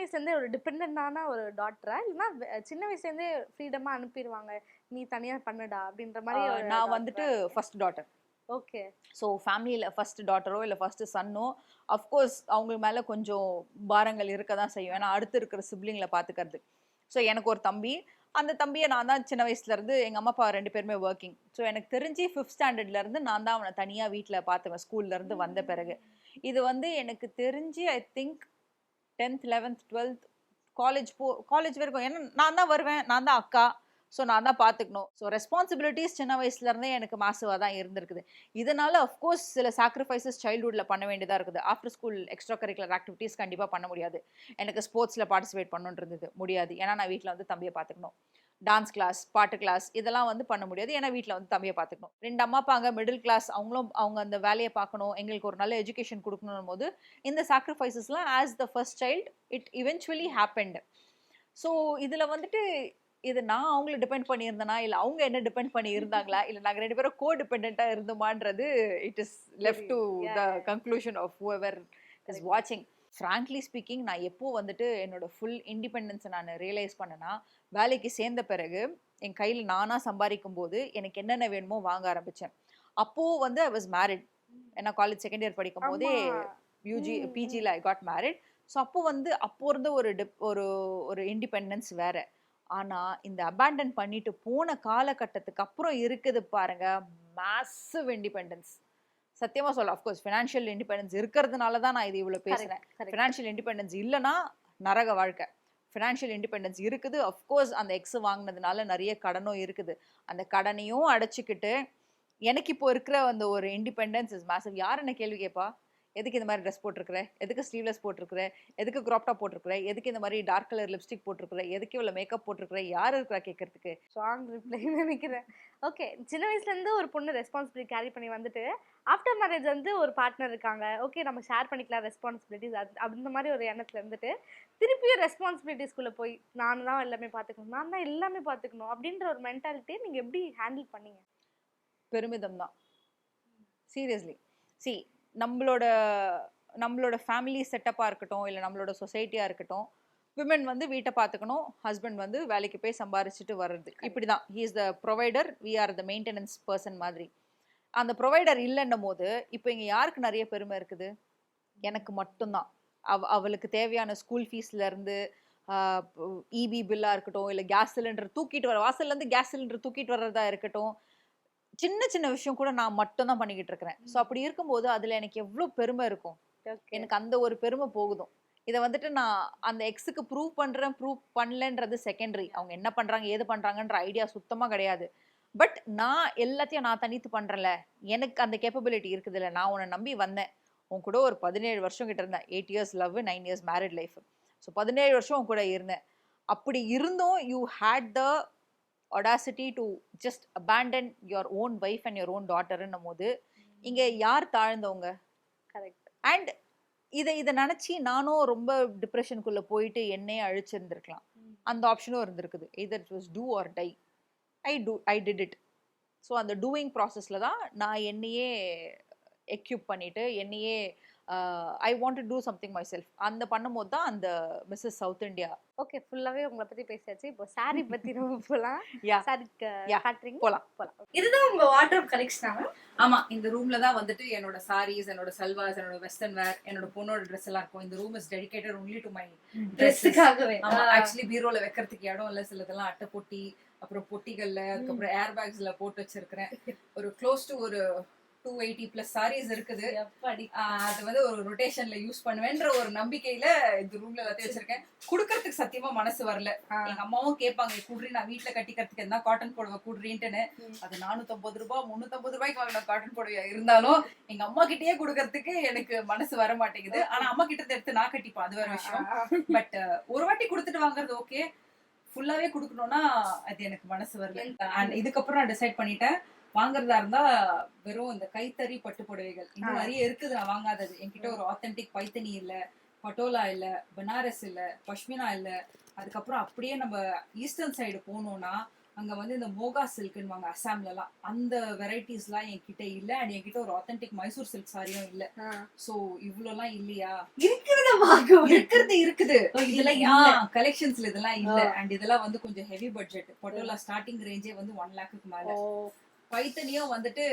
வயசுலேருந்தே ஒரு டிபெண்டான ஒரு டாக்டரா இல்லைன்னா சின்ன வயசுலேருந்தே ஃப்ரீடமாக அனுப்பிடுவாங்க நீ தனியாக பண்ணுடா அப்படின்ற மாதிரி நான் வந்துட்டு ஃபர்ஸ்ட் டாட்டர் ஓகே ஸோ ஃபேமிலியில் ஃபர்ஸ்ட் டாட்டரோ இல்லை ஃபர்ஸ்ட் சன்னோ அஃப்கோர்ஸ் அவங்க மேலே கொஞ்சம் பாரங்கள் இருக்க தான் செய்யும். ஏன்னா அடுத்து இருக்கிற சிப்ளிங்களை பார்த்துக்கிறது ஸோ எனக்கு ஒரு தம்பி. அந்த தம்பியை நான் தான் சின்ன வயசுலேருந்து எங்கள் அம்மா அப்பா ரெண்டு பேருமே ஒர்க்கிங் ஸோ எனக்கு தெரிஞ்சு ஃபிஃப்த் ஸ்டாண்டர்ட்லேருந்து நான் தான் அவனை தனியாக வீட்டில் பார்த்துவேன் ஸ்கூல்லேருந்து வந்த பிறகு. இது வந்து எனக்கு தெரிஞ்சு I think tenth eleventh twelfth college போ காலேஜ் வரைக்கும் ஏன்னா நான் தான் வருவேன் நான் தான் அக்கா. ஸோ நான் தான் பார்த்துக்கணும் ஸோ ரெஸ்பான்சிபிலிட்டிஸ் சின்ன வயசுலேருந்தே எனக்கு மாசுவாக தான் இருந்திருக்குது. இதனால் அஃப்கோர்ஸ் சில சாக்ரிஃபைசஸ் சைல்டுஹுட்டில் பண்ண வேண்டியதாக இருக்குது. After school extra curricular activities கண்டிப்பாக பண்ண முடியாது. எனக்கு ஸ்போர்ட்ஸில் பார்ட்டிசிபேட் பண்ணணுன்னு இருந்தது. முடியாது. ஏன்னா நான் வீட்டில் வந்து தம்பியை பார்த்துக்கணும் டான்ஸ் கிளாஸ் பாட்டு கிளாஸ் இதெல்லாம் வந்து பண்ண முடியாது. ஏன்னா வீட்டில் வந்து தம்பியை பார்த்துக்கணும். ரெண்டு அம்மா அப்பாங்க மிடில் கிளாஸ் அவங்களும் அவங்க அந்த வேலையை பார்க்கணும். எங்களுக்கு ஒரு நல்ல எஜுகேஷன் கொடுக்கணும் போது இந்த சாக்ரிஃபைசஸ்லாம் as the first child it eventually happened so இதில் வந்துட்டு இது நான் அவங்கள டிபெண்ட் பண்ணியிருந்தேனா இல்லை அவங்க என்ன டிபெண்ட் பண்ணி இருந்தாங்களா இல்லை நாங்கள் ரெண்டு பேரும் கோ டிபெண்ட்டாக இருந்தோமான்றது it is left to the. Conclusion of whoever is வாட்சிங் ஃப்ராங்க்லி ஸ்பீக்கிங் நான் எப்போ வந்துட்டு என்னோட ஃபுல் இண்டிபெண்டன்ஸை நான் ரியலைஸ் பண்ணேன்னா வேலைக்கு சேர்ந்த பிறகு என் கையில் நானாக சம்பாதிக்கும் போது எனக்கு என்னென்ன வேணுமோ வாங்க ஆரம்பித்தேன் அப்போது வந்து ஐ வாஸ் மேரிட் ஏன்னா காலேஜ் செகண்ட் இயர் படிக்கும் போதே யூஜி. பிஜியில் ஐ காட் மேரிட் ஸோ அப்போ வந்து அப்போ இருந்த ஒரு டிப் ஒரு ஒரு இண்டிபெண்டன்ஸ் வேற. ஆனால் இந்த அபேண்டன் பண்ணிட்டு போன காலகட்டத்துக்கு அப்புறம் இருக்குது பாருங்க மேசிவ் இண்டிபெண்டன்ஸ் சத்தியமாக சொல்ல அஃப்கோர்ஸ் ஃபினான்ஷியல் இண்டிபெண்டன்ஸ் இருக்கிறதுனால தான் நான் இது இவ்வளோ பேசுகிறேன் ஃபினான்ஷியல் இண்டிபெண்டன்ஸ் இல்லைன்னா நரக வாழ்க்கை. ஃபினான்ஷியல் இண்டிபெண்டன்ஸ் இருக்குது. அஃப்கோர்ஸ் அந்த எக்ஸ் வாங்கினதுனால நிறைய கடனும் இருக்குது. அந்த கடனையும் அடைச்சிக்கிட்டு எனக்கு இப்போ இருக்கிற அந்த ஒரு இண்டிபெண்டன்ஸ் இஸ் மேசிவ் யார் என்ன கேள்வி கேட்பா? எதுக்கு இந்த மாதிரி ட்ரெஸ் போட்டிருக்கிற? எதுக்கு ஸ்லீவ்லெஸ் போட்டிருக்கிற? எதுக்கு crop top போட்டிருக்கிற? எதுக்கு இந்த மாதிரி டார்க் கலர் லிப்ஸ்டிக் போட்டிருக்கிற? எதுக்கு இவ்வளோ மேக்கப் போட்டிருக்கிற? யார் இருக்கிறா கேட்கறதுக்கு ஸ்ட்ராங் ரிப்ளை நினைக்கிறேன். ஓகே சின்ன வயசுலேருந்து ஒரு பொண்ணு ரெஸ்பான்சிபிலிட்டி கேரி பண்ணி வந்துட்டு ஆஃப்டர் மேரேஜ் வந்து ஒரு பார்ட்னர் இருக்காங்க. ஓகே நம்ம ஷேர் பண்ணிக்கலாம் ரெஸ்பான்சிபிலிட்டிஸ் அது அந்த மாதிரி ஒரு எண்ணத்துல இருந்துட்டு திருப்பியும் ரெஸ்பான்சிபிலிட்டிஸ்குள்ளே போய் நான் தான் எல்லாமே பார்த்துக்கணும் நான் தான் எல்லாமே பார்த்துக்கணும் அப்படின்ற ஒரு மென்டாலிட்டியை நீங்கள் எப்படி ஹேண்டில் பண்ணீங்க? பெருமிதம் தான். சீரியஸ்லி சி நம்மளோட நம்மளோட ஃபேமிலி செட்டப்பாக இருக்கட்டும் இல்லை நம்மளோட சொசைட்டியாக இருக்கட்டும் விமன் வந்து வீட்டை பார்த்துக்கணும் ஹஸ்பண்ட் வந்து வேலைக்கு போய் சம்பாரிச்சிட்டு வர்றது. இப்படி தான் he is the provider we are the maintenance person மாதிரி. அந்த ப்ரொவைடர் இல்லைன்னும் போது இப்போ இங்கே யாருக்கு நிறைய பெருமை இருக்குது? எனக்கு மட்டும்தான். அவ அவளுக்கு தேவையான ஸ்கூல் ஃபீஸ்லேருந்து இபி பில்லாக இருக்கட்டும் இல்லை கேஸ் சிலிண்டர் தூக்கிட்டு வர வாசல்லேருந்து கேஸ் சிலிண்டர் தூக்கிட்டு வர்றதா இருக்கட்டும் சின்ன சின்ன விஷயம் கூட நான் மட்டும் தான் பண்ணிக்கிட்டு இருக்கிறேன். ஸோ அப்படி இருக்கும்போது அதில் எனக்கு எவ்வளோ பெருமை இருக்கும். எனக்கு அந்த ஒரு பெருமை போகுதும். இதை வந்துட்டு நான் அந்த எக்ஸுக்கு ப்ரூவ் பண்ணுறேன் ப்ரூவ் பண்ணலன்றது செகண்டரி அவங்க என்ன பண்ணுறாங்க ஏது பண்ணுறாங்கன்ற ஐடியா சுத்தமாக கிடையாது. பட் நான் எல்லாத்தையும் நான் தனித்து பண்ணுறேன்ல எனக்கு அந்த கேப்பபிலிட்டி இருக்குதுல்ல நான் உன்னை நம்பி வந்தேன். உன் கூட ஒரு பதினேழு வருஷம் கிட்ட இருந்தேன். Eight years love nine years married life so பதினேழு வருஷம் உன் கூட இருந்தேன். அப்படி இருந்தும் you had the audacity to just abandon your own wife and your own டாட்டர்ன்னும் போது இங்கே யார் தாழ்ந்தவங்க? கரெக்ட் அண்ட் இதை இதை நினச்சி நானும் ரொம்ப டிப்ரெஷனுக்குள்ளே போயிட்டு என்னையே அழிச்சிருந்துருக்கலாம். அந்த ஆப்ஷனும் இருந்திருக்குது. Either it was do or die I do I did it so அந்த டூயிங் ப்ராசஸில் தான் நான் என்னையே எக்யூப் பண்ணிட்டு என்னையே I want to do something myself அந்த பண்ணும்போது தான் அந்த மிஸ்ஸஸ் சவுத் இந்தியா ஓகே ஃபுல்லாவே உங்களை பத்தி பேசியாச்சு. இப்போ சாரி பத்தி நம்ம போலாம். Yeah. Sorry Yeah. காட்டுறீங்க. போலாம். போலாம். இதுதான் உங்க வாட்ரோப் கலெக்ஷனா ஆமா இந்த ரூம்ல தான் வந்துட்டு என்னோட சாரீஸ் என்னோட சல்வாஸ் என்னோட வெஸ்டர்ன் வேர் என்னோட பொண்ணோட ட்ரெஸ் எல்லாம் இருக்கும். இந்த room is dedicated only to my ட்ரெஸ்ஸுக்காகவே ஆமா ஆக்சுவலி பீரோல வைக்கிறதுக்கு இடம் இல்ல. சிலதெல்லாம் அட்டை பொட்டி அப்புறம் பொட்டிகள்ல அதுக்கப்புறம் ஏர் பேக்ஸ்ல போட்டு வச்சிருக்கிறேன். ஒரு க்ளோஸ் டு ஒரு டூ எயிட்டி பிளஸ் சாரீஸ் இருக்குது. அது வந்து ஒரு ரொட்டேஷன்ல யூஸ் பண்ணுவேன்ற ஒரு நம்பிக்கையில இந்த ரூம்ல எல்லாத்தையும் வச்சிருக்கேன். குடுக்கறதுக்கு சத்தியமா மனசு வரல. எங்க அம்மாவும் கேட்பாங்க குடுறி நான் வீட்ல கட்டிக்கிறதுக்கு என்ன காட்டன் புடவை குடுறீன்ட்டுன்னு. அது நானூத்தம்பது ரூபாய் முன்னூத்தம்பது ரூபாய்க்கு வாங்கின காட்டன் புடவையா இருந்தாலும் எங்க அம்மா கிட்டயே குடுக்கறதுக்கு எனக்கு மனசு வர மாட்டேங்குது. ஆனா அம்மா கிட்ட எடுத்து நான் கட்டிப்பேன் அது வேற விஷயம். பட் ஒரு வாட்டி கொடுத்துட்டு வாங்குறது ஓகே ஃபுல்லாவே கொடுக்கணும்னா அது எனக்கு மனசு வரல. And இதுக்கப்புறம் நான் டிசைட் பண்ணிட்டேன். வாங்குறதா இருந்தா வெறும் இந்த கைத்தறி பட்டு புடவைகள். ஆ. நிறைய இருக்குது நான் வாங்காதது. என்கிட்ட ஒரு ஆத்தென்டிக் பைத்தனி இல்ல பட்டோலா இல்ல பனாரஸ் இல்ல பஷ்மினா இல்ல. அதுக்கப்புறம் அப்படியே நம்ம ஈஸ்டர்ன் சைடு போனோம்னா அங்க வந்து இந்த மோகா சில்க்னுவாங்க அசாம்ல எல்லாம் அந்த வெரைட்டிஸ் எல்லாம் என்கிட்ட இல்ல அண்ட் என்கிட்ட ஒரு ஆத்தென்டிக் மைசூர் சில்க் சாரியும் இல்ல. சோ இவ்வளவுலாம் இல்லையா? இருக்கிறத இருக்குது. இதெல்லாம். கலெக்ஷன்ஸ்ல இதெல்லாம் இல்ல. அண்ட் இதெல்லாம் வந்து கொஞ்சம் ஹெவி பட்ஜெட் பட்டோலா ஸ்டார்டிங் ரேஞ்சே வந்து ஒன் லேக்குக்கு மேல. பைத்தனியும் வந்துட்டு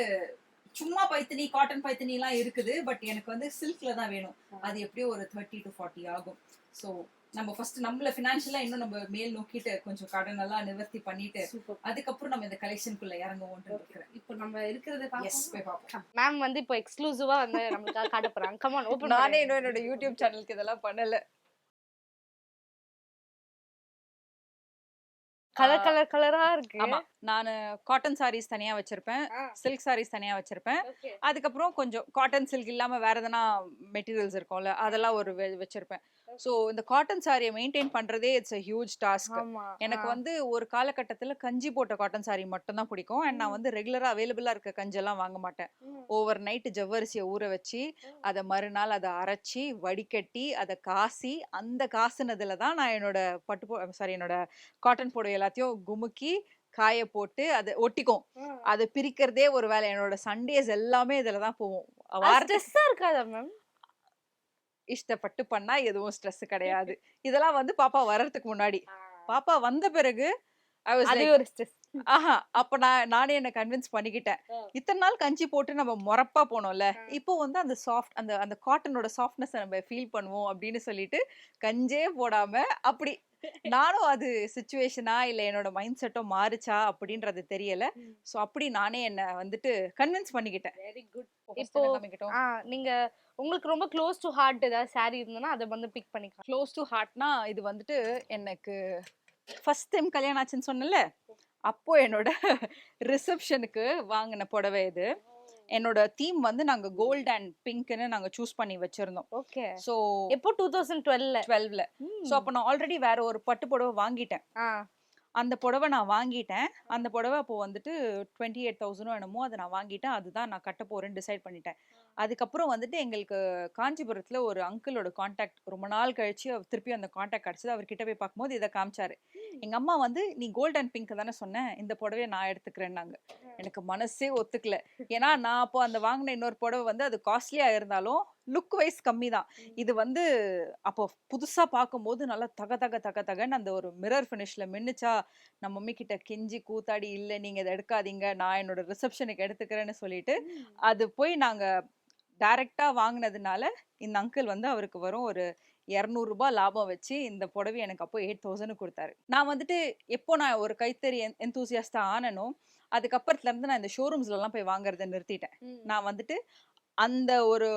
சும்மா பைத்தனி காட்டன் பைத்தனி எல்லாம் இருக்குது பட் எனக்கு வந்து சில்க்ல தான் வேணும். அது எப்படியும் ஒரு தேர்ட்டி டு ஃபார்ட்டி ஆகும். ஸோ நம்ம ஃபர்ஸ்ட் நம்மள ஃபினான்ஷியலா இன்னும் நம்ம மேல் நோக்கிட்டு கொஞ்சம் கடன் எல்லாம் நிவர்த்தி பண்ணிட்டு அதுக்கப்புறம் நம்ம இந்த கலெக்ஷனுக்குள்ள இருக்கிறேன். இப்போ நம்ம இருக்கிறத எஸ் பார்ப்போம்? போய் பார்ப்போம். மேம் வந்து இப்போ எக்ஸ்க்ளூசிவா வந்து நம்மளுக்காக காட்ட போறாங்க. கமான் ஓபன் நானே இன்னும் என்னோட யூடியூப் சேனலுக்கு இதெல்லாம் பண்ணல. கலர் கலர் கலரா இருக்கு. ஆமா. நான் காட்டன் சாரீஸ் தனியா வச்சிருப்பேன். சில்க் சாரீஸ் தனியா வச்சிருப்பேன். அதுக்கப்புறம் கொஞ்சம் காட்டன் சில்க் இல்லாம வேற எதனா மெட்டீரியல்ஸ் இருக்கும்ல அதெல்லாம் ஒரு வச்சிருப்பேன். ஸோ இந்த காட்டன் சாரியை மெயின்டைன் பண்றதே இட்ஸ் a ஹியூஜ் டாஸ்க் எனக்கு. வந்து ஒரு காலகட்டத்துல கஞ்சி போட்ட காட்டன் சாரி மட்டும் தான் பிடிக்கும். அண்ட் நான் வந்து ரெகுலரா அவைலபிளா இருக்க கஞ்செல்லாம் வாங்க மாட்டேன். ஓவர் நைட்டு ஜவ்வரிசியை ஊற வச்சு அதை மறுநாள் அதை அரைச்சி வடிகட்டி அதை காசி அந்த காசுனதுல தான் நான் என்னோட பட்டு சாரி என்னோட காட்டன் புடவை எல்லாத்தையும் குமுக்கி காய போட்டு அதை ஒட்டிக்கும். அதை பிரிக்கிறதே ஒரு வேலை. என்னோட சண்டேஸ் எல்லாமே இதுல தான் போவோம் இருக்காதா மேம் இஷ்டப்பட்டு பண்ணா எதுவும் ஸ்ட்ரெஸ் கிடையாது. இதெல்லாம் வந்து பாப்பா வர்றதுக்கு முன்னாடி. பாப்பா வந்த பிறகு ஆஹா அப்ப நான் நானே என்ன கன்வின்ஸ் பண்ணிக்கிட்டேன். இத்தனை நாள் கஞ்சி போட்டு நம்ம முறப்பா போனோம்ல. இப்போ வந்து அந்த சாஃப்ட் அந்த அந்த காட்டனோட சாஃப்ட்னஸ் நம்ம ஃபீல் பண்ணுவோம் அப்படின்னு சொல்லிட்டு கஞ்சே போடாம அப்படி நானும் அது சுச்சுவேஷனா இல்ல என்னோட மைண்ட் செட்டும் மாறுச்சா அப்படின்றது தெரியல. சோ அப்படி நானே என்ன வந்துட்டு கன்வின்ஸ் பண்ணிக்கிட்டேன். வெரி குட் இப்போ நீங்க உங்களுக்கு ரொம்ப க்ளோஸ் டு ஹார்ட் ஏதாவது saree இருந்ததுன்னா அதை வந்து பிக் பண்ணிக்கலாம். க்ளோஸ் டு ஹார்ட்னா இது வந்துட்டு எனக்கு ஃபர்ஸ்ட் டைம் கல்யாணம் ஆச்சுன்னு சொன்னல அப்போ என்னோட ரிசப்ஷனுக்கு வாங்கின புடவை இது. என்னோட தீம் வந்து நாங்க கோல்ட் அண்ட் பிங்க்னு நாங்க சூஸ் பண்ணி வச்சிருந்தோம். ஓகே. ஸோ எப்போ டூ தௌசண்ட் டுவெல்ல டுவெல்வ்ல ஸோ அப்போ நான் ஆல்ரெடி வேற ஒரு பட்டு புடவை வாங்கிட்டேன். அந்த புடவை நான் வாங்கிட்டேன். அந்த புடவை அப்போ வந்துட்டு டுவெண்ட்டி எயிட் தௌசண்டோ என்னமோ அதை நான் வாங்கிட்டேன். அதுதான் நான் கட்ட போறேன்னு டிசைட் பண்ணிட்டேன். அதுக்கப்புறம் வந்துட்டு எங்களுக்கு காஞ்சிபுரத்துல ஒரு அங்கிளோட காண்டாக்ட் ரொம்ப நாள் கழிச்சு அவர் திருப்பி அந்த காண்டாக்ட் கிடச்சது. அவர்கிட்ட போய் பார்க்கும்போது இதை காமிச்சாரு. எங்க அம்மா வந்து நீ கோல்ட் அண்ட் பிங்க் தானே சொன்னேன் இந்த புடவையை நான் எடுத்துக்கிறேன்னாங்க. எனக்கு மனசே ஒத்துக்கல. ஏன்னா நான் அப்போ அந்த வாங்கின இன்னொரு புடவை வந்து அது காஸ்ட்லியா இருந்தாலும் லுக் வைஸ் கம்மி தான் இது வந்து அப்போ புதுசா பார்க்கும்போது நல்லா தக தக தக தகன்னு அந்த ஒரு மிரர் ஃபினிஷ்ல மின்னுச்சா நம்ம மம்மி கிட்ட கெஞ்சி கூத்தாடி இல்ல நீங்க இதை எடுக்காதீங்க நான் என்னோட ரிசப்ஷனுக்கு எடுத்துக்கிறேன்னு சொல்லிட்டு அது போய் நாங்க டைரக்டா வாங்கினதுனால இந்த அங்கிள் வந்து அவருக்கு வரும் ஒரு இரநூறுபா லாபம் வச்சு இந்த புடவை எனக்கு அப்போ எயிட் தௌசண்ட் கொடுத்தாரு. நான் வந்துட்டு எப்போ நான் ஒரு கைத்தறி எந்தூசியாஸ்டா ஆனனோ அதுக்கப்புறத்துல இருந்து நான் இந்த ஷோரூம்ஸ்ல எல்லாம் போய் வாங்குறதை நிறுத்திட்டேன். நான் வந்துட்டு அந்த ஒரு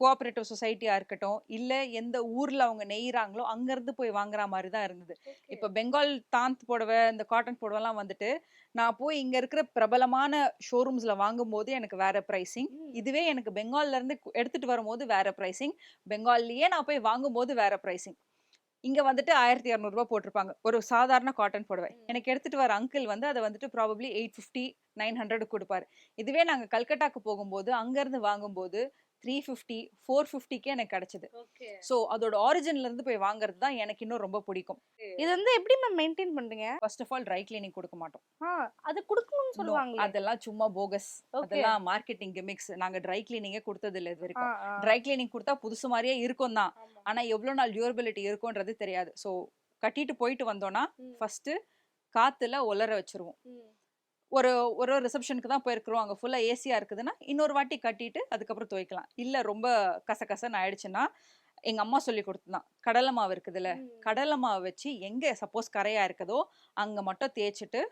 கோஆபரேட்டிவ் சொசைட்டியா இருக்கட்டும் இல்ல எந்த ஊர்ல அவங்க நெய்யறாங்களோ அங்க இருந்து போய் வாங்குற மாதிரி தான் இருந்தது. இப்ப பெங்கால் தாந்த் புடவை இந்த காட்டன் புடவைலாம் வந்துட்டு நான் போய் இங்க இருக்கிற பிரபலமான ஷோரூம்ஸ்ல வாங்கும்போது எனக்கு வேற பிரைசிங் இதுவே எனக்கு பெங்கால்ல இருந்து கு- எடுத்துட்டு வரும்போது வேற பிரைசிங் பெங்கால்லயே நான் போய் வாங்கும்போது வேற பிரைசிங் இங்க வந்துட்டு ஆயிரத்தி இரநூறுபா போட்டிருப்பாங்க. ஒரு சாதாரண காட்டன் புடவை. எனக்கு எடுத்துட்டு வர அங்கிள் வந்து அதை வந்துட்டு probably eight fifty nine hundred கொடுப்பாரு. இதுவே நாங்க கல்கட்டாக்கு போகும்போது அங்க இருந்து வாங்கும்போது த்ரீ ஃபிஃப்டி ஃபோர் ஃபிஃப்டிக்கே எனக்கு கிடைச்சது. ஸோ அதோட ஆரிஜின்ல இருந்து போய் வாங்குறது தான் எனக்கு இன்னும் ரொம்ப பிடிக்கும். இது வந்து எப்படி மேம் மெயின்டைன் பண்றீங்க? First of all dry cleaning கொடுக்க மாட்டோம். அது கொடுக்கணும்னு No, சொல்லுவாங்களே. அதெல்லாம் சும்மா போகஸ் அதெல்லாம் மார்க்கெட்டிங் கிமிக்ஸ் நாங்க ட்ரை கிளீனிங்கே கொடுத்தது இல்ல இது வரைக்கும். ட்ரை கிளீனிங் கொடுத்தா புதுசு மாதிரியே இருக்கும் தான். ஆனா எவ்வளவு நாள் டியூரபிலிட்டி இருக்கும்ன்றது தெரியாது. ஸோ கட்டிட்டு போயிட்டு வந்தோம்னா ஃபர்ஸ்ட் காத்துல உலர வச்சிருவோம். ஒரு ஒரு ரிசப்ஷனுக்கு தான் போயிருக்கிறோம். அங்கே ஃபுல்லாக ஏசியாக இருக்குதுன்னா இன்னொரு வாட்டி கட்டிட்டு அதுக்கப்புறம் துவைக்கலாம். இல்லை ரொம்ப கசகசன்னு ஆயிடுச்சுன்னா எங்கள் அம்மா சொல்லி கொடுத்துதான் கடலை மாவு இருக்குதுல்ல கடலை மாவு வச்சு எங்கே சப்போஸ் கரையாக இருக்குதோ அங்கே மட்டும் தேய்ச்சிட்டு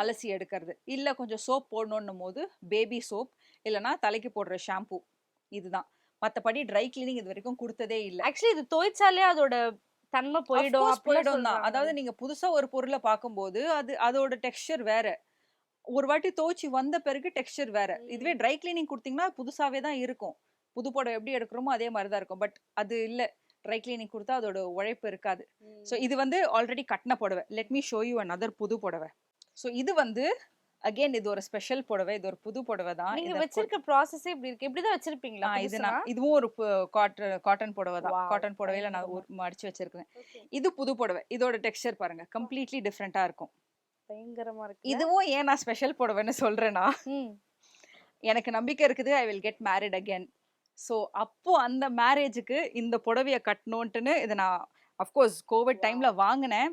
அலசி எடுக்கிறது. இல்லை கொஞ்சம் சோப் போடணுன்னும் போது பேபி சோப் இல்லைன்னா தலைக்கு போடுற ஷாம்பு இதுதான். மற்றபடி ட்ரை கிளீனிங் இது வரைக்கும் கொடுத்ததே இல்லை. ஆக்சுவலி இது துவைச்சாலே அதோட தன்மை போயிடும் போயிடும் தான். அதாவது நீங்க புதுசா ஒரு பொருளை பார்க்கும்போது அது அதோட டெக்ஸ்சர் வேற. ஒரு வாட்டி துவைச்சு வந்த பிறகு டெக்ஸ்சர் வேற. இதுவே ட்ரை கிளீனிங் கொடுத்தீங்கன்னா புதுசாவே தான் இருக்கும். புது புடவை எப்படி எடுக்கிறோமோ அதே மாதிரி தான் இருக்கும். பட் அது இல்ல. ட்ரை கிளீனிங் கொடுத்தா அதோட உழைப்பு இருக்காது. ஸோ இது வந்து ஆல்ரெடி கட்டின புடவை. Let me show you another புது புடவை. ஸோ இது வந்து அகைன் இது ஒரு ஸ்பெஷல் புடவை. இது ஒரு புது புடவை தான். நீங்க இதை வச்சிருக்க ப்ராசஸே இப்படி இருக்கு. இப்படிதான் வச்சிருப்பீங்களா? ஆ, இது நான் இதுவும் ஒரு காட்டன் காட்டன் புடவை தான். காட்டன் புடவையில நான் மடிச்சு வச்சிருக்கேன் இது புது புடவை. இதோட டெக்ஸ்சர் பாருங்க. கம்ப்ளீட்லி டிஃப்ரெண்டா இருக்கும். பயங்கரமா இருக்கு இதுவும் ஏன் நான் ஸ்பெஷல் புடவைன்னு சொல்றேன்னா எனக்கு நம்பிக்கை இருக்குது I will get married again so அப்போ அந்த மேரேஜுக்கு இந்த புடவைய கட்டணுன்ட்டுன்னு இதை நான் அஃப்கோர்ஸ் கோவிட் டைம்ல வாங்கினேன்.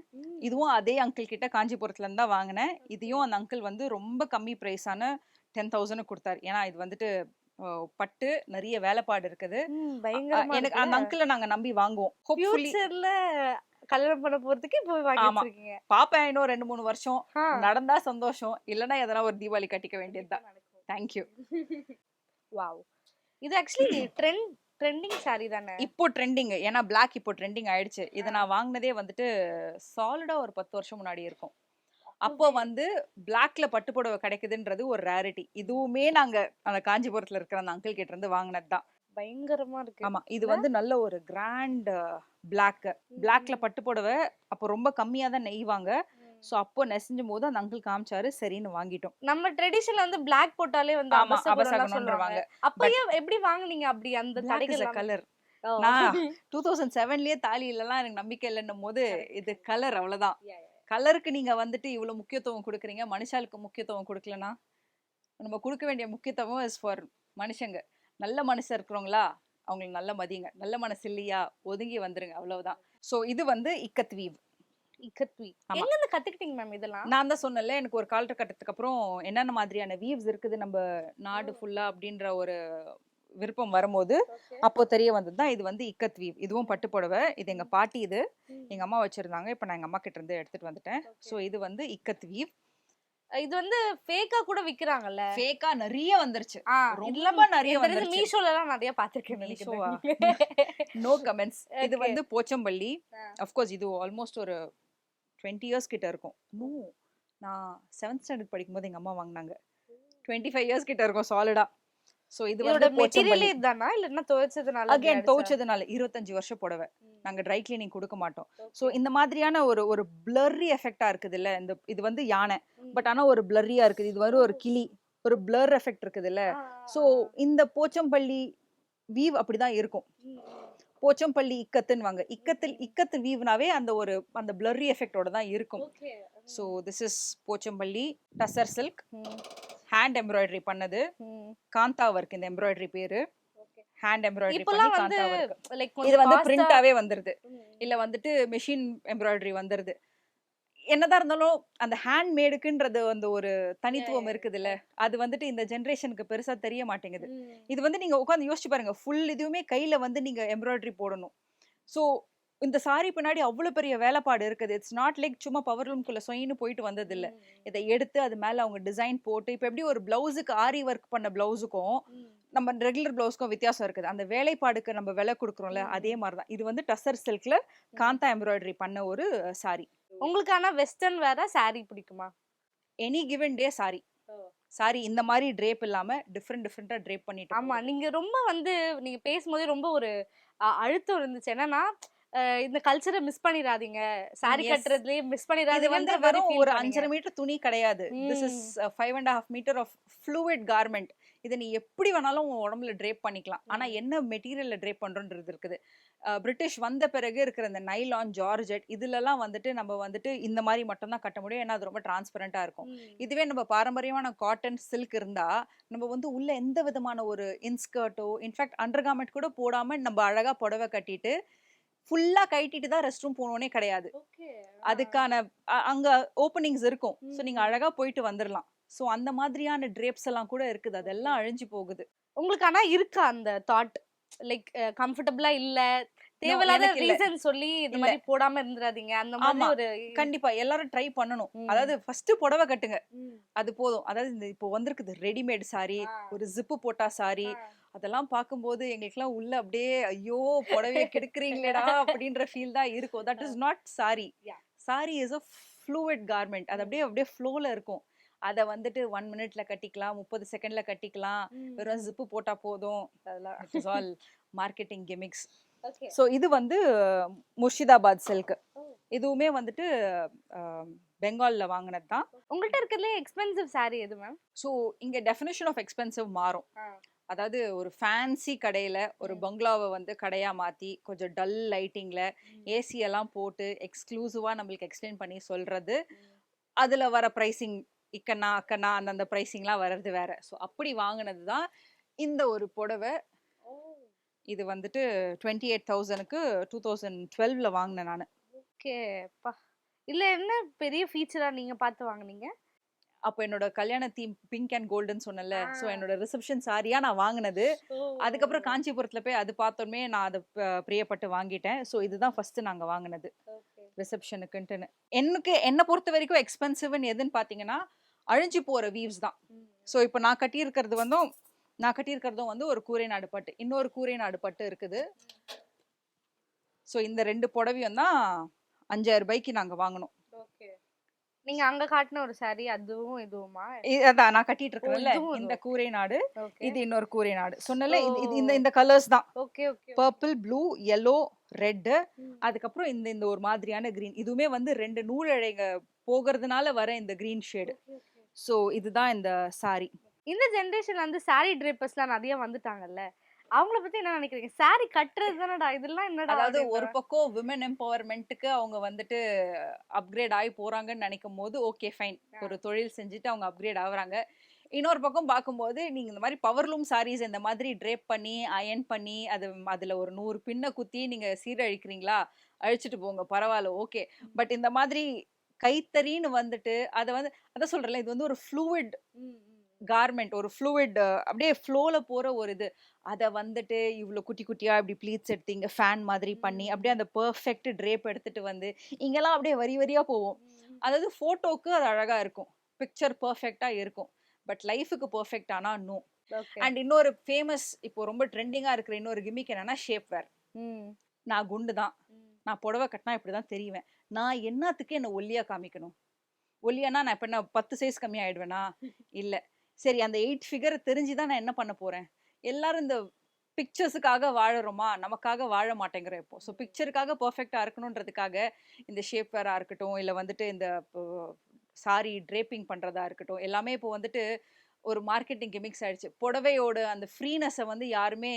இதுவும் அதே அங்கிள் கிட்ட காஞ்சிபுரத்துல இருந்து வாங்கினேன். இதையும் அந்த அங்கிள் வந்து ரொம்ப கம்மி ப்ரைஸான டென் தௌசண்ட் கொடுத்தாரு. ஏன்னா இது வந்துட்டு பட்டு நிறைய வேலைப்பாடு இருக்குது. எனக்கு அந்த அங்கிளை நாங்க நம்பி வாங்குவோம். கல்யாணம் பண்ண போறதுக்கு இப்போ வாங்கி. வச்சிருக்கீங்க. பாப்பேன் இன்னும் ரெண்டு மூணு வருஷம். நடந்தா சந்தோஷம். இல்லைன்னா எதனா ஒரு தீபாவளி கட்டிக்க வேண்டியதுதான் தேங்க்யூ வாவ் இது ஆக்சுவலி ட்ரெண்ட் ட்ரெண்டிங் saree தானே? இப்போ ட்ரெண்டிங் ஏன்னா Black இப்போ ட்ரெண்டிங் ஆயிடுச்சு. இதை நான் வாங்கினதே வந்துட்டு சாலிடா ஒரு பத்து வருஷம் முன்னாடி இருக்கும். அப்போ வந்து பிளாக்ல பட்டு புடவை கிடைக்குதுன்றது ஒரு ரேரிட்டி இதுவுமே நாங்க அந்த காஞ்சிபுரத்துல இருக்கிற அந்த அங்கிள் கிட்ட இருந்து வாங்கினது தான். பயங்கரமா இருக்கு. ஆமா. இது வந்து நல்ல ஒரு கிராண்ட் பிளாக் பிளாக்ல பட்டு புடவை அப்போ ரொம்ப கம்மியா தான் நெய்வாங்க ஸோ அப்போ நெசஞ்சும் போது அந்த அங்கிள் காமிச்சாரு சரின்னு வாங்கிட்டோம். நம்ம ட்ரெடிஷன்ல வந்து Black போட்டாலே வந்து ஆமா. அப்பயே எப்படி வாங்குனீங்க அப்படி அந்த பிளாக் எல்லாம்? கலர். நான் டூ தௌசண்ட் செவன்லயே தாலியிலலாம் எனக்கு நம்பிக்கை இல்லைன்னும் போது இது கலர் அவ்வளவுதான். கலருக்கு நீங்க வந்துட்டு இவ்வளவு முக்கியத்துவம் கொடுக்குறீங்க. மனுஷாளுக்கு முக்கியத்துவம் கொடுக்கலனா நம்ம கொடுக்க வேண்டிய முக்கியத்துவம் இஸ் ஃபார் மனுஷங்க. நல்ல மனசு இருக்கிறவங்களா? அவங்களுக்கு நல்ல மதிங்க. நல்ல மனசு இல்லையா? ஒதுங்கி வந்துருங்க. அவ்வளவுதான். சோ இது வந்து இக்கத் வீவ் இக்கத்வி ஆமா. எங்க இருந்து கத்துக்கிட்டீங்க மேம் இதெல்லாம்? நான் தான் சொன்னேன்ல எனக்கு ஒரு காலகட்டத்துக்கு அப்புறம் என்னென்ன மாதிரியான வீவ்ஸ் இருக்குது நம்ம நாடு ஃபுல்லா அப்படின்ற ஒரு விருப்பம் வரும்போது அப்போ தெரிய வந்தது தான் இது வந்து இக்கத் வீவ் இதுவும் பட்டு புடவை. இது எங்க பாட்டி இது. எங்க அம்மா வச்சிருந்தாங்க. இப்போ நான் எங்க அம்மா கிட்ட இருந்து எடுத்துட்டு வந்துட்டேன். சோ இது வந்து இக்கத் வீவ் இது வந்து ஃபேக்கா கூட விக்கிறாங்கல்ல. ஃபேக்கா நிறைய வந்துருச்சு. ரொம்ப நிறைய வந்துருச்சு. மீஷோல எல்லாம் நிறைய பாத்திருக்கேன் மீஷோவா? நோ கமெண்ட்ஸ் இது. வந்து போச்சம்பள்ளி. ஆ. அஃப்கோர்ஸ் இது ஆல்மோஸ்ட் ஒரு டுவெண்ட்டி இயர்ஸ் கிட்ட இருக்கும். நோ நான் செவன்த் ஸ்டாண்டர்ட் படிக்கும்போது எங்க அம்மா வாங்கினாங்க. டுவெண்ட்டி ஃபைவ் இயர்ஸ் கிட்ட இருக்கும் சாலிடா ஸோ இது வந்து மெட்டீரியலே போச்சம்பள்ளி. இதுதானா இல்லன்னா துவைச்சதுனால அகைன்? துவைச்சதுனால இருபத்தஞ்சு வருஷம் புடவை. நாங்க ட்ரை கிளீனிங் கொடுக்க மாட்டோம். ஸோ. இந்த மாதிரியான ஒரு ஒரு பிளர்ரி எஃபெக்டா இருக்குது இல்ல இந்த இது வந்து யானை. பட் ஆனா ஒரு பிளர்ரியா இருக்குது. இது வந்து ஒரு கிளி. ஒரு பிளர் எஃபெக்ட் இருக்குது இல்ல ஸோ இந்த போச்சம்பள்ளி வீவ் அப்படிதான் இருக்கும். போச்சம்பள்ளி இக்கத்துன்னுவாங்க. இக்கத்தில் இக்கத்து வீவ்னாவே அந்த ஒரு அந்த பிளர்ரி எஃபெக்டோட தான் இருக்கும். So this is Pochampally tussar silk hand embroidery பண்ணது. காந்தா ஒர்க் இந்த எம்ப்ராய்டரி பேரு. ஹேண்ட் எம்ப்ராய்டரி இப்பெல்லாம் வந்து லைக் இது வந்து பிரிண்டாவே வந்துருது. இல்ல வந்துட்டு மெஷின் எம்ப்ராய்டரி வந்துருது. என்னதான் இருந்தாலும் அந்த ஹேண்ட் மேடுக்குன்றது அந்த ஒரு தனித்துவம் இருக்குது இல்ல அது வந்துட்டு இந்த ஜென்ரேஷனுக்கு பெருசா தெரிய மாட்டேங்குது. இது வந்து நீங்க உட்காந்து யோசிச்சு பாருங்க. ஃபுல் இதுவுமே கையில வந்து நீங்க எம்ப்ராய்டரி போடணும். ஸோ இந்த சாரி பின்னாடி அவ்வளவு பெரிய வேலைப்பாடு இருக்குது. இட்ஸ் நாட் லைக் சும்மா பவர் ரூம்குள்ள சொயின்னு போயிட்டு வந்தது இல்ல ம், இதை எடுத்து அது மேல அவங்க டிசைன் போட்டு இப்போ எப்படி ஒரு பிளவுஸுக்கு ஆரி ஒர்க் பண்ண பிளவுஸுக்கும். நம்ம ரெகுலர் பிளவுஸ்க்கும் வித்தியாசம் இருக்குது. அந்த வேலைப்பாடுக்கு நம்ம விலை கொடுக்குறோம்ல. அதே மாதிரி தான் இது வந்து டசர் சில்க்ல காந்தா எம்ப்ராய்டரி பண்ண ஒரு சாரி உங்களுக்கு ஆனா வெஸ்டர்ன் வேற saree பிடிக்குமா? Any given day sari. Sari இந்த மாதிரி ட்ரேப் இல்லாம டிஃப்ரெண்ட் டிஃப்ரெண்டா ட்ரேப் பண்ணிட்டு ஆமா நீங்க ரொம்ப வந்து நீங்க பேசும்போதே ரொம்ப ஒரு அழுத்தம் இருந்துச்சு. என்னன்னா இந்த கல்ச்சரை மிஸ் பண்ணிடாதீங்க. சாரி. கட்டுறதுலயே மிஸ் இது வந்து வெறும் ஒரு அஞ்சரை மீட்டர் துணி கிடையாது. This is. Five and half metre of fluid garment இதை நீ எப்படி வேணாலும் உன் உடம்புல ட்ரேப் பண்ணிக்கலாம். ஆனா ம். என்ன மெட்டீரியல்ல ட்ரேப் பண்றோன்றது இருக்குது. பிரிட்டிஷ் வந்த பிறகு இருக்கிற இந்த நைலான் ஜார்ஜெட் இதுலலாம் வந்துட்டு நம்ம வந்துட்டு இந்த மாதிரி மட்டும் தான் கட்ட முடியும். ஏன்னா அது ரொம்ப டிரான்ஸ்பரண்டா இருக்கும். இதுவே நம்ம பாரம்பரியமான காட்டன் சில்க் இருந்தா நம்ம வந்து உள்ள எந்த விதமான ஒரு இன்ஸ்கர்ட்டோ இன்ஃபேக்ட் அண்டர் கூட போடாம நம்ம அழகா புடவை கட்டிட்டு ஃபுல்லா கட்டிட்டு தான் ரெஸ்ட் ரூம் போகணுன்னே கிடையாது அதுக்கான அங்க ஓப்பனிங்ஸ் இருக்கும். ஸோ நீங்க ம். அழகா போயிட்டு வந்துடலாம் ஸோ அந்த மாதிரியான ட்ரேப்ஸ் எல்லாம் கூட இருக்குது. அதெல்லாம் அழிஞ்சு போகுது. உங்களுக்கு ஆனா இருக்கா அந்த தாட் லைக் கம்ஃபர்டபுளா இல்ல? தேவையில்லாத. ரீசன் சொல்லி இந்த. மாதிரி போடாம இருந்துடாதீங்க அந்த மாதிரி. ஒரு கண்டிப்பா. எல்லாரும் ட்ரை பண்ணணும். அதாவது ஃபர்ஸ்ட் புடவை கட்டுங்க. அது போதும். அதாவது இந்த இப்போ வந்திருக்குது ரெடிமேட் சாரி. ஒரு ஜிப்பு போட்டா சாரி. அதெல்லாம் பார்க்கும்போது எங்களுக்குலாம் உள்ள அப்படியே ஐயோ புடவைய கெடுக்குறீங்களேடா அப்படின்ற ஃபீல் தான் இருக்கும். That is not sari. Sari is a fluid garment அது அப்படியே அப்படியே ஃப்ளோல இருக்கும். அதை வந்துட்டு ஒன் மினிட்ல கட்டிக்கலாம் முப்பது செகண்ட்ல கட்டிக்கலாம். வெறும் ஜிப்பு போட்டா போதும். அதெல்லாம் ஆல் மார்க்கெட்டிங் கிமிக்ஸ். ஸோ இது வந்து முர்ஷிதாபாத் சில்க். இதுவுமே வந்துட்டு பெங்கால்ல வாங்கினது தான் உங்கள்ட்ட இருக்கிறதுல எக்ஸ்பென்சிவ் saree எது மேம் ஸோ இங்க டெஃபினேஷன் ஆஃப் எக்ஸ்பென்சிவ் மாறும். அதாவது ஒரு ஃபேன்சி கடையில ஒரு. பங்களாவை வந்து கடையா மாத்தி கொஞ்சம் டல் லைட்டிங்ல ஏசி எல்லாம் போட்டு எக்ஸ்க்ளூசிவா நம்மளுக்கு எக்ஸ்பிளைன் பண்ணி சொல்றது. அதுல வர ப்ரைசிங் இக்கண்ணா அக்கண்ணா அந்தந்த ப்ரைசிங்லாம் வர்றது வேற. ஸோ அப்படி வாங்கினது தான் இந்த ஒரு புடவை. இது வந்துட்டு டுவெண்ட்டி எயிட் தௌசண்ட்க்கு டூ தௌசண்ட் டுவெல்வில் வாங்கினேன் நான். ஓகே பா இல்ல என்ன பெரிய ஃபீச்சரா நீங்க பார்த்து வாங்குனீங்க? அப்போ என்னோட கல்யாண தீம் பிங்க் அண்ட் கோல்டுன்னு சொன்னல ஸோ. என்னோட ரிசப்ஷன் சாரியா நான் வாங்கினது. அதுக்கப்புறம் காஞ்சிபுரத்துல போய் அது பார்த்தோமே நான் அதை பிரியப்பட்டு வாங்கிட்டேன். ஸோ இதுதான் ஃபர்ஸ்ட் நாங்க வாங்கினது. ரிசப்ஷனுக்குன்ட்டுன்னு எனக்கு என்னை பொறுத்த வரைக்கும் எக்ஸ்பென்சிவ்னு எதுன்னு பார்த்தீங்கன்னா அழிஞ்சு போற வீவ்ஸ் தான். ஸோ இப்போ நான் கட்டியிருக்கிறது வந்து நான் கட்டியிருக்கிறதும் வந்து ஒரு கூரை நாடு பட்டு இன்னொரு கூரை நாடு பட்டு இருக்குது. ஸோ இந்த ரெண்டு புடவையும் தான் அஞ்சாயிரம் ரூபாய்க்கு நாங்க வாங்கினோம். நீங்க அங்க காட்டின ஒரு saree அதுவும் இதுவுமா? அதான் நான் கட்டிட்டு இருக்கேன்ல இந்த கூரை நாடு இது இன்னொரு கூரை நாடு. சொன்னல இந்த. இந்த கலர்ஸ் தான். Okay okay purple blue yellow red அதுக்கப்புறம் இந்த இந்த ஒரு மாதிரியான கிரீன் இதுவுமே வந்து ரெண்டு நூலழைங்க போகிறதுனால வர இந்த கிரீன் ஷேடு ஸோ இதுதான் இந்த சாரி இந்த ஜெனரேஷன்ல வந்து saree drapers-லாம் நிறைய வந்துட்டாங்கல்ல? அவங்கள பத்தி என்ன நினைக்கிறீங்க? saree கட்டுறது தானடா இதெல்லாம் என்னடா அதாவது ஒரு பக்கம் விமன் எம்பவர்மெண்ட்டுக்கு அவங்க வந்துட்டு அப்கிரேட் ஆகி போறாங்கன்னு நினைக்கும் போது ஓகே ஃபைன் ஒரு தொழில் செஞ்சுட்டு அவங்க அப்கிரேட் ஆகுறாங்க. இன்னொரு பக்கம் பார்க்கும்போது நீங்க இந்த மாதிரி பவர்லூம் சாரீஸ் இந்த மாதிரி ட்ரேப் பண்ணி அயன் பண்ணி அது அதுல ஒரு நூறு பின்ன குத்தி நீங்க சீரழிக்கிறீங்களா? அழிச்சிட்டு போங்க பரவாயில்ல ஓகே பட் இந்த மாதிரி கைத்தறின்னு வந்துட்டு அதை வந்து அதான் சொல்றேன்ல இது வந்து ஒரு ம். கார்மெண்ட் ஒரு ஃப்ளூயிட் அப்படியே ஃப்ளோல போற ஒரு இது. அதை வந்துட்டு இவ்வளோ குட்டி குட்டியா இப்படி ப்ளீட்ஸ் எடுத்து இங்க ஃபேன் மாதிரி பண்ணி அப்படியே அந்த பெர்ஃபெக்ட் ட்ரேப் எடுத்துட்டு வந்து இங்கெல்லாம் அப்படியே வரி வரியா போவோம். அதாவது போட்டோக்கு அது அழகா இருக்கும். பிக்சர் பெர்ஃபெக்டா இருக்கும். பட் லைஃபுக்கு பெர்ஃபெக்ட் ஆனா நோ. அண்ட் இன்னொரு ஃபேமஸ் இப்போ ரொம்ப ட்ரெண்டிங்கா இருக்கிற இன்னொரு கிமிக் என்னன்னா ஷேப் வேர் நான் குண்டு தான். நான் புடவை கட்டினா இப்படி தான் தெரிவேன். நான் என்னத்துக்கு என்ன ஒல்லியா காமிக்கணும்? ஒல்லியானா நான் இப்போ என்ன பத்து சைஸ் கம்மி ஆயிடுவேனா இல்லை. சரி அந்த எயிட் ஃபிகரை தெரிஞ்சு தான் நான் என்ன பண்ண போறேன்? எல்லாரும் இந்த பிக்சர்ஸுக்காக வாழறோமா? நமக்காக வாழ மாட்டேங்கிறோம் இப்போ. ஸோ பிக்சருக்காக பர்ஃபெக்டாக இருக்கணுன்றதுக்காக இந்த ஷேப் வேராக இருக்கட்டும் இல்லை வந்துட்டு இந்த சாரி ட்ரேப்பிங் பண்ணுறதா இருக்கட்டும் எல்லாமே இப்போ வந்துட்டு ஒரு மார்க்கெட்டிங் மிக்ஸ் ஆயிடுச்சு. புடவையோட அந்த ஃப்ரீனஸை வந்து யாருமே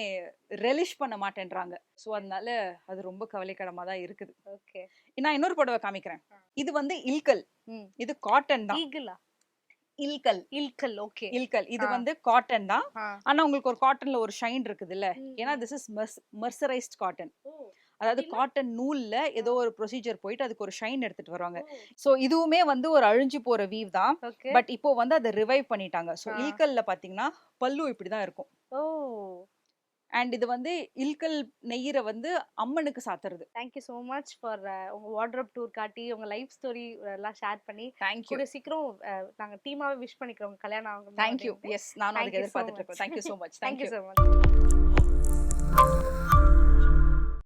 ரெலிஷ் பண்ண மாட்டேன்றாங்க. ஸோ அதனால அது ரொம்ப கவலைக்கிடமா தான் இருக்குது. Okay. நான் இன்னொரு புடவை காமிக்கிறேன். இது வந்து இல்கல். இது காட்டன் தான். இல்கல். இல்கல் ஓகே. இல்கல். இது. வந்து காட்டன் தான். ஆனா உங்களுக்கு ஒரு காட்டன்ல ஒரு ஷைன் இருக்குது இல்ல ஏன்னா. திஸ் இஸ் மர்சரைஸ்ட் காட்டன் அதாவது? காட்டன் நூல்ல ஏதோ ஒரு ப்ரொசீஜர் போயிட்டு அதுக்கு ஒரு ஷைன் எடுத்துட்டு வருவாங்க. சோ இதுவுமே வந்து ஒரு அழிஞ்சு போற வீவ் தான். பட் இப்போ வந்து அதை ரிவைவ் பண்ணிட்டாங்க. சோ. இல்கல்ல பாத்தீங்கன்னா பல்லு இப்படிதான் இருக்கும். ஓ. அண்ட் இது வந்து இல்கல் நெய்யற வந்து அம்மனுக்கு சாத்துறது. Thank you so much for உங்க வார்ட்ரோப் டூர் காட்டி உங்க லைஃப் ஸ்டோரி எல்லாம் ஷேர் பண்ணி. தேங்க்யூ கூட சீக்கிரம் அஹ், நாங்க டீமாவே விஷ் பண்ணிக்கிறோம். கல்யாணம் ஆகணும் தேங்க்யூ எஸ் நானும் அதுக்கு எதிர்பார்த்துட்டு இருக்கேன் thank you so much thank you so much